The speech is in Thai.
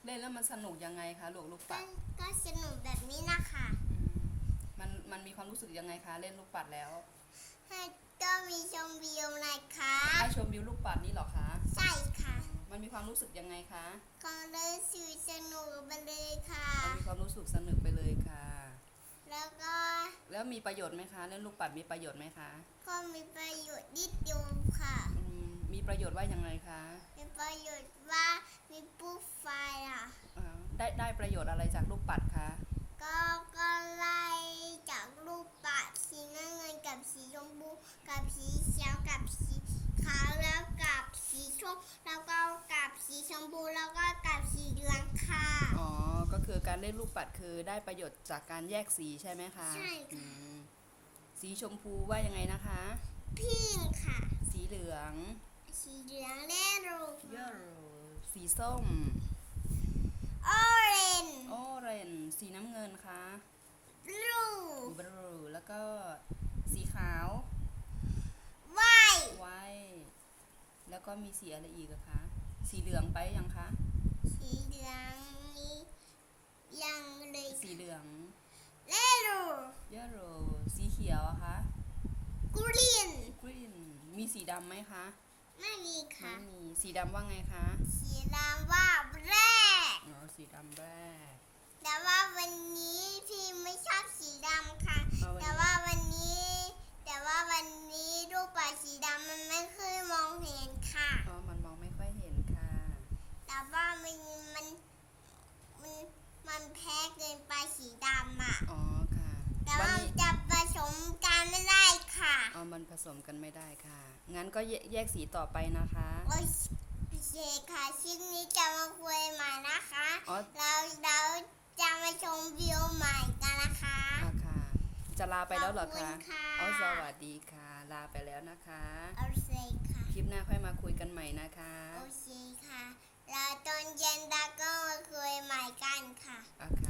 ค่ะเล่นแล้วมันสนุกยังไงคะลูกลูกก็ปัดก็สนุกแบบนี้นะคะอืมมันมันมีความรู้สึกยังไงคะเล่นลูกปัดแล้วให้ก็มีชมวิวนะคะถ้าชมวิวลูกปัดนี่เหรอคะ ใช่ค่ะ มันมีความรู้สึกยังไงคะก็เลยสื่อสนุกไปเลยค่ะ มันมีความรู้สึกสนุกไปเลยค่ะ แล้วก็แล้วมีประโยชน์ไหมคะเล่นลูกปัดมีประโยชน์ไหมคะก็มีประโยชน์นิดเดียวค่ะ อืมมีประโยชน์ว่ายังไงคะ มีประโยชน์ว่ามีปุ๊บไฟอะ อ่าได้ได้ ประโยชน์อะไรจากลูกปัดคะ ก็ก็ไล่จากรูปปัดสีน้ำเงินกับสีชมพูกับสีเขียวกับสีขาวแล้วกับสีส้มแล้วก็กับสีชมพูแล้วก็กับสีเหลืองค่ะอ๋อ ก็คือการเล่นลูกปัดคือได้ประโยชน์จากการแยกสีใช่ไหมคะใช่ค่ะอืมสีชมพูว่ายังไงนะคะ พิงค์ค่ะ สีเหลือง สีเหลืองและรูเยลสีส้มออเรนโอเรนสีน้ำเงินคะบลูบลูแล้วก็สีขาวไวไว้แล้วก็มีสีอะไรอีกอะคะ สีเหลืองไปยังคะ สีเหลืองนี้ยังเลยสีเหลืองและรูเยลโรสีเขียวอะคะกรีนกรีนมีสีดำไหมคะไม่มีไม่ค่ะมีสีดำว่าไงคะ สีดำว่าแรกอ๋อสีดำแรก แต่ว่าวันนี้พี่ไม่ชอบสีดำค่ะ เอาวันนี้ แต่ว่าวันนี้ แต่ว่าวันนี้รูปปัดสีดำมันไม่เคยมองเห็นค่ะอ๋อมันมองไม่ค่อยเห็นค่ะ แต่ว่ามันมันมันมันแพ้เกินไปสีดำอะ อ๋อค่ะแต่วัว่านี้จะผสมกันไม่ได้ค่ะอ๋อมันผสมกันไม่ได้ค่ะ งั้นก็แยแยกสีต่อไปนะคะ โอเคค่ะชิ้นนี้จะมาคุยใหม่นะคะ อ๋อเราเรา จะมาชมวิวใหม่กันนะคะอะค่ะ จะลาไปแล้วเหรอขอบคุคะณค่ะอ๋อสวัสดีค่ะ ลาไปแล้วนะคะ โอเคค่ะ คลิปหน้าค่อยมาคุยกันใหม่นะคะ โอเคค่ะแล้วตอนเย็นเราก็มาคุยใหม่กันค่ะ อะค่ะ